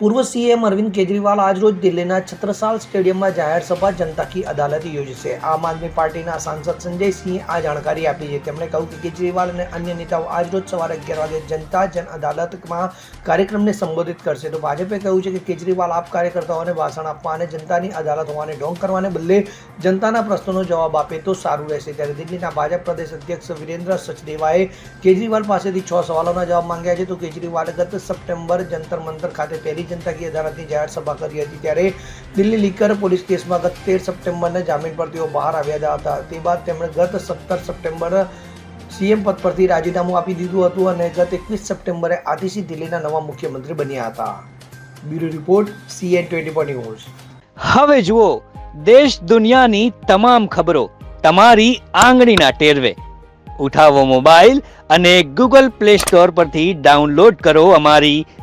પૂર્વ સીએમ અરવિંદ કેજરીવાલ આજરોજ દિલ્હીના છત્રસાલ સ્ટેડિયમમાં જાહેર સભા જનતા કી અદાલત યોજશે આમ આદમી પાર્ટીના સાંસદ સંજય સિંહે આ જાણકારી આપી છે તેમણે કહ્યું કે કેજરીવાલ અને અન્ય નેતાઓ આજરોજ સવારે અગિયાર વાગે જનતા જન અદાલતમાં કાર્યક્રમને સંબોધિત કરશે તો ભાજપે કહ્યું છે કે કેજરીવાલ આપ કાર્યકર્તાઓને ભાષણ આપવા અને જનતાની અદાલત હોવાને ઢોંગ કરવાને બદલે જનતાના પ્રશ્નોનો જવાબ આપે તો સારું રહેશે ત્યારે દિલ્હીના ભાજપ પ્રદેશ અધ્યક્ષ વિરેન્દ્ર સચદેવાએ કેજરીવાલ પાસેથી છ સવાલોના જવાબ માંગ્યા છે તો કેજરીવાલે ગત સપ્ટેમ્બર જંતર મંતર ખાતે પહેલી જનતા કી અદાલતની જાહેર સભા કરી હતી ત્યારે દિલ્હી લીકર પોલીસ કેસમાં ગત તેર સપ્ટેમ્બરના જામીન પર તેઓ બહાર આવ્યા હતા. તે બાદ તેમણે ગત સત્તર સપ્ટેમ્બર સીએમ પદ પરથી રાજીનામું આપી દીધું હતું અને ગત એકવીસ સપ્ટેમ્બરે આતિશી દિલ્હીના નવા મુખ્યમંત્રી બન્યા હતા. Bureau report, CN twenty four news. હવે જુઓ, દેશ દુનિયાની તમામ ખબરો તમારી આંગળીના ટેરવે. ઉઠાવો મોબાઈલ અને ગૂગલ પ્લે સ્ટોર પરથી ડાઉનલોડ કરો અમારી